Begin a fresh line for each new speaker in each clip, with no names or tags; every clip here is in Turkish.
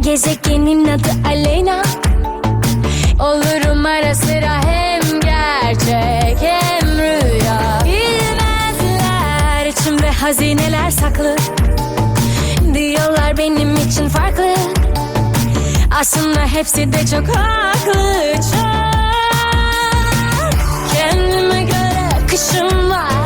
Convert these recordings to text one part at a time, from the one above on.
Gezegenin adı Aleyna Olurum ara sıra hem gerçek hem rüya. Bilmezler içimde hazineler saklı. Diyorlar benim için farklı. Aslında hepsi de çok haklı çok. Kendime göre akışım var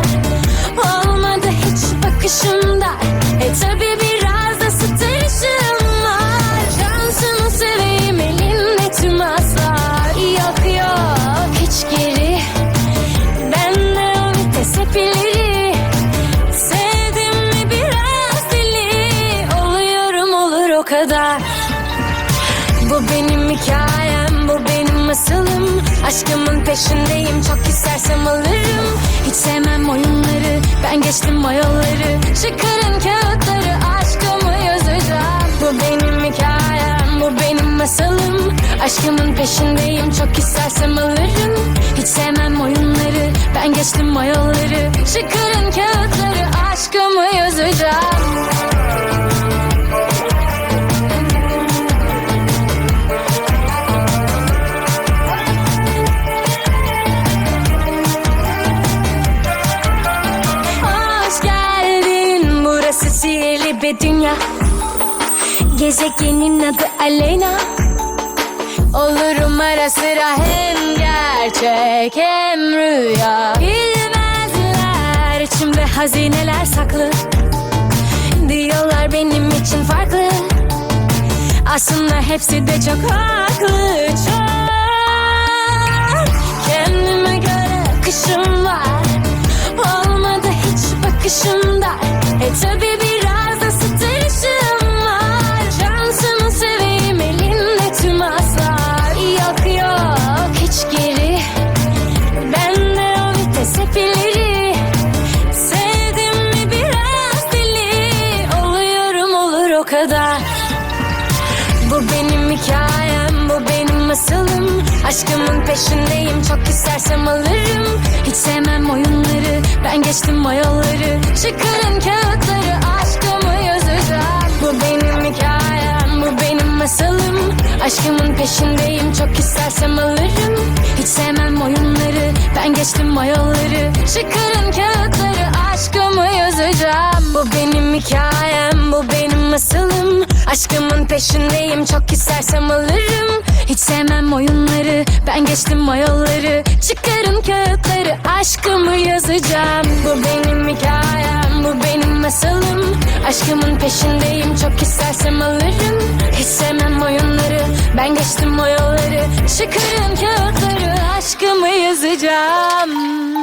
Sevdim mi biraz deli? Oluyorum olur o kadar. Bu benim hikayem, bu benim masalım Aşkımın peşindeyim, çok istersem alırım. Hiç sevmem oyunları, ben geçtim o yolları Çıkarın kağıtları, aşkımı yazacağım. Bu benim hikayem, bu benim masalım Aşkımın peşindeyim, çok istersem alırım. Hiç sevmem oyunları, ben geçtim o yolları Çıkarın kağıtları, aşkımı yazacağım. Hoş geldin burası sihirli bir dünya. Gezegenin adı Aleyna. Olurum ara sıra hem gerçek hem rüya. Bilmezler içimde hazineler saklı. Diyorlar benim için farklı. Aslında hepsi de çok haklı çok. Kendime göre akışım var. Olmadı hiç bakışımda benim hikayem, bu benim masalım Aşkımın peşindeyim, çok istersem alırım. Hiç sevmem oyunları, ben geçtim o yolları. Çıkarın kağıtları, aşkımı yazacağım Bu benim hikayem, bu benim masalım Aşkımın peşindeyim, çok istersem alırım. Hiç sevmem oyunları, ben geçtim o yolları. Çıkarın kağıtları, aşkımı yazacağım Bu benim hikayem, bu benim masalım Aşkımın peşindeyim, çok istersem alırım. Hiç sevmem oyunları, ben geçtim o yolları Çıkarın kağıtları, aşkımı yazacağım. Bu benim hikayem, bu benim masalım. Aşkımın peşindeyim, çok istersem alırım. Hiç sevmem oyunları, ben geçtim o yolları Çıkarın kağıtları, aşkımı yazacağım